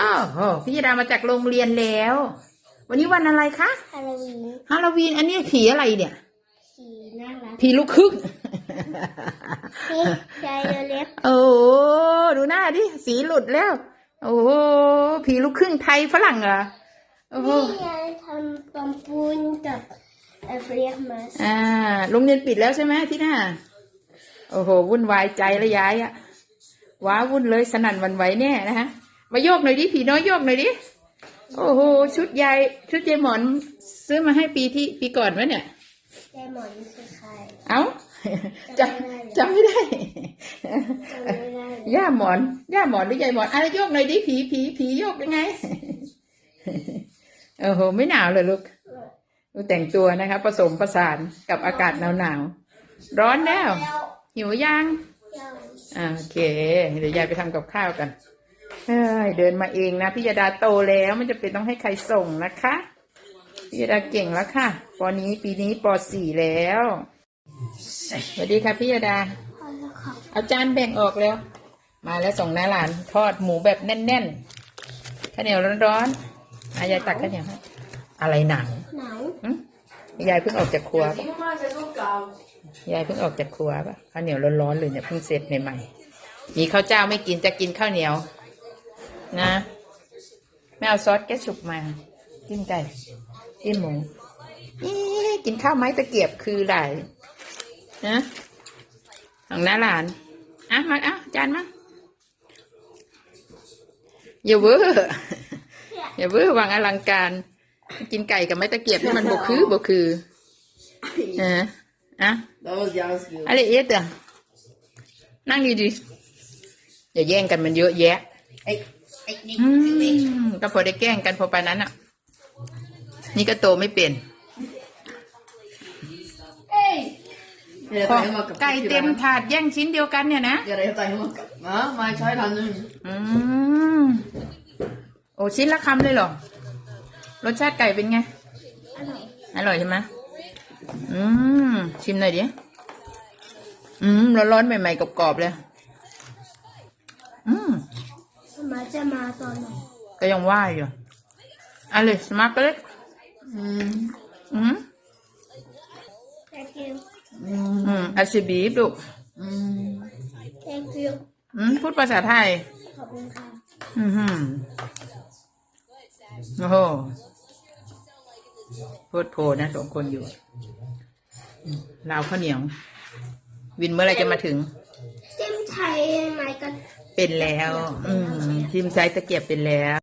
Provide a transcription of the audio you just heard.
อ้าวโหพี่ยดามาจากโรงเรียนแล้ว วันนี้วันอะไรคะฮาโลวีนฮาโลวีนอันนี้ผีอะไรเนี่ยสีน่ารักผีลูกครึ่งนี่ยายเล็บโอ้โหดูหน้าดิสีหลุดแล้ว โอ้โหผีลูกครึ่งไทยฝรั่งเหรอโอ้โหนี่ยายทำปอมปูนกับเอฟเรียมัสอ่าโรงเรียนปิดแล้วใช่ไหมที่หน้าโอ้โหวุ่นวายใจละยายอะว้าวุ่นเลยสนั่นหวันไหวแน่นะฮะ มาโยกหน่อยดิผีน้อยโยกหน่อยดิโอ้โหชุดยายชุดยายหมอนซื้อมาให้ปีที่ปีก่อนวะเนี่ยยายหมอนคือใครเอ้าจำจำไม่ได้จำไม่ได้ย่าหมอนย่าหมอนหรือยายหมอนอะไรโยกหน่อยดิผีผีผีโยกยังไงโอ้โหไม่หนาวเลยลูกดูแต่งตัวนะคะผสมผสานกับอากาศหนาวหนาวๆร้อนแล้วแล้วหิวยังยังอ่าโอเค เดี๋ยวยายไปทำกับข้าวกัน เฮ้ยเดินมาเองนะพี่ยดาโตแล้วไม่จะเป็นต้องให้ใครส่งนะคะพี่ยดาเก่งแล้วค่ะปนี้ปีนี้ปสี่แล้วสวัสดีค่ะพี่ยดาพอแล้วค่ะเอาจารย์แบ่งออกแล้ว มาแล้วส่งน้าหลานทอดหมูแบบแน่นๆข้าวเหนียวร้อนๆอายายตักข้าวเหนียวให้อะไรหนังหนาวหึยายเพิ่งออกจากครัวปะยายเพิ่งออกจากครัวปะข้าวเหนียวร้อนๆเลยเนี่ยเพิ่งเสร็จใหม่ๆมีข้าวเจ้าไม่กินจะกินข้าวเหนียว นะไม่เอาซอสแกสุกมากินไก่กินหมูนี่กินข้าวไม้ตะเกียบคืออะไรนะของน้าหลานอะมาเอะจานมาอย่าเวอร์อย่าเวอร์วางอลังการ กินไก่กับไม้ตะเกียบที่มันบกคือบกคืออะอะ That was Yara's skill. อะไรเอ๊ะเต๋อนั่งดีๆอย่าแย่งกันมันเยอะแยะ Hey, hey, hey, อืมก็พอได้แกล้งกันพอปานนั้นอะ นี่ก็โตไม่เป็น hey. Yeah, พอ tayo magkapit. ไก่เต็มถาดแย่งชิ้นเดียวกันเนี่ยนะ Yeah, tayo magkapit. Ma, may try lang nun. อืมโอ้ชิ้นละคำเลยเหรอ รสชาติไก่เป็นไง อร่อย อร่อยใช่ไหมอืม ชิมหน่อยดิ อืม ร้อนๆใหม่ๆกรอบๆเลย อืม มาจะมาตอนไหนก็ยังว่าอยู่เอะไรสมาร์ทเล็ก Mm. อืม thank you อืมอาซิบีบลูก Mm. thank you อืมพูดภาษาไทย ขอบคุณค่ะอือหือโอ้โหโพดโพนะสองคนอยู่อืมลาวข้าวเหนียว วินเมื่อไหรจะมาถึง เส้นไทยยังไงกัน เป็นแล้ว อืมทีมไซส์ตะเกียบเป็นแล้ว